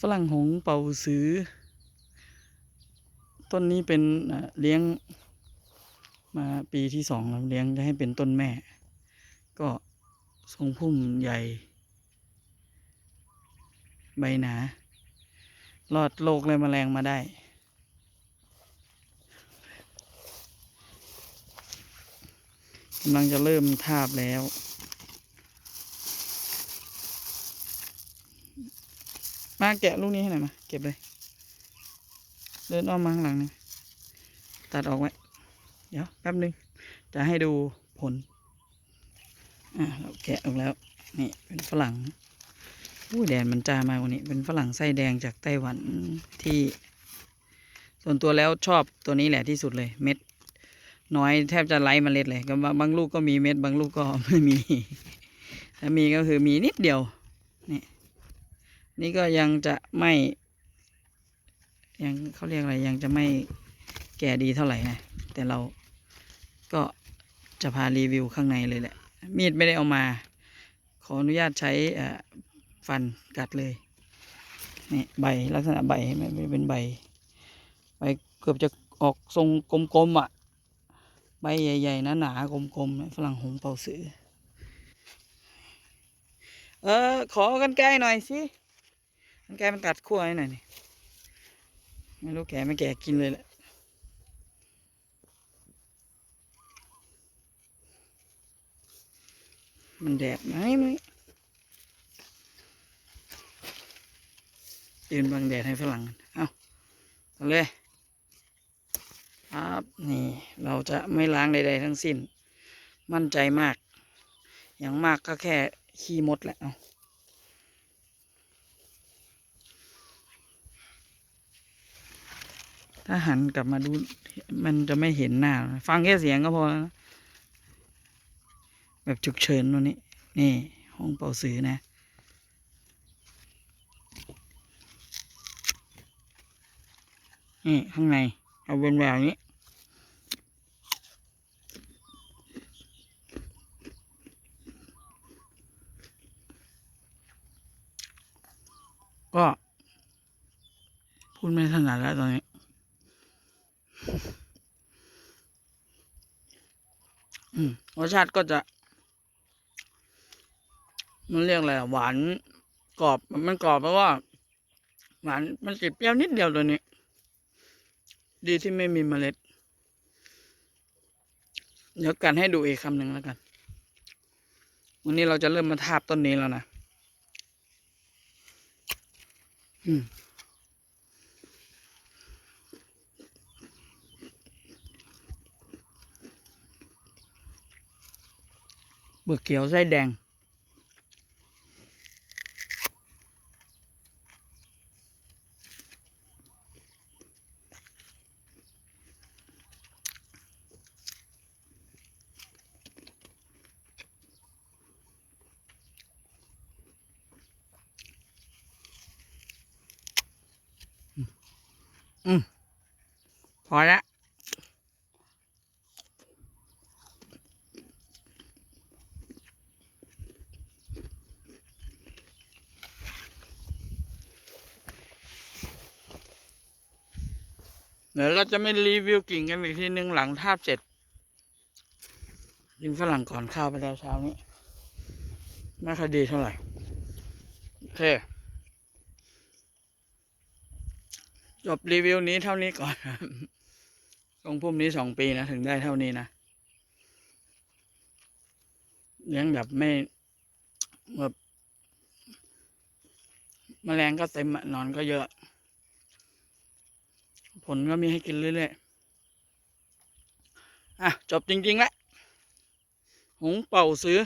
ฝรั่งหงเป่าซื้อต้นนี้เป็นเลี้ยงมาปีที่สองแล้วเลี้ยงจะให้เป็นต้นแม่ ก็ทรงพุ่มใหญ่ ใบหนารอดโรคและแมลงมาได้ กำลังจะเริ่มทาบแล้ว มาแกะลูกนี้ให้หน่อยมา เก็บเลย เดินอ้อมมาข้างหลังนี่ตัดออกไว้ เดี๋ยวแป๊บนึง จะให้ดูผล อะเราแกะออกแล้ว นี่เป็นฝรั่งอู้แดดมันจ้ามากว่านี้ เป็นฝรั่งไส้แดงจากไต้หวันที่ ส่วนตัวแล้วชอบตัวนี้แหละที่สุดเลย เม็ด น้อยแทบจะไร้เมล็ดเลยก็บางบางลูกก็มีเม็ด บางลูกก็ไม่มี ถ้ามีก็คือมีนิดเดียว นี่ นี่ก็ยังจะไม่ยังเขาเรียกอะไรยังจะไม่แก่ดีเท่าไหร่นะแต่เราก็จะพารีวิวข้างในเลยแหละ มีดไม่ได้เอามา ขออนุญาตใช้อ่อฟันกัดเลยนี่ใบลักษณะใบไหมเป็นใบใบเกือบจะออกทรงกลมๆอะ ใบใหญ่ๆหนาๆกลมๆฝรั่งหงเป่าสือ เออ ขอกันไกล้หน่อยสิ กันไกมันตัดขั้วให้หน่อยนี่ไม่รู้แก่ไม่แก่กินเลยแหละมันแดดไหมมั้ยยืนบังแดดให้ฝรั่งเอาเอาเลยครับนี่เราจะไม่ล้างใด ๆ ทั้งสิ้น มั่นใจมาก อย่างมากก็แค่ขี้มดแหละเอา ถ้าหันกลับมาดู มันจะไม่เห็นหน้า ฟังแค่เสียงก็พอแล้วแบบฉุกเฉินตัวนี้ นี่ ห้องเป่าสือนะ นี่ ข้างใน เอาเป็นแบบนี้ก็พูดไม่ถนัดแล้วตอนนี้ อืม รสชาติก็จะ มันเรียกอะไรหวานกรอบมันกรอบเพราะว่า หวานมันติดเปรี้ยวนิดเดียวตัวนี้ ดีที่ไม่มีเมล็ด เดี๋ยวกันให้ดูอีกคำหนึ่งแล้วกัน วันนี้เราจะเริ่มมาทาบต้นนี้แล้วนะ อืม บือกเขียวไส้แดงอืมพ เดี๋ยวเราจะไม่รีวิวกิ่งกันอีกทีนึงหลังทาบเสร็จยิงฝรั่งก่อนข้าวไปแล้วเช้านี้ ไม่ค่อยดีเท่าไหร่ โอเค จบรีวิวนี้เท่านี้ก่อนตรงพุ่มนี้สองปีนะ ถึงได้เท่านี้นะเลี้ยงแบบไม่แบบแมลงก็เต็มนอนก็เยอะ ผลก็มีให้กินเรื่อยๆอะ จบจริงๆแล้วหงเป่าซื้อ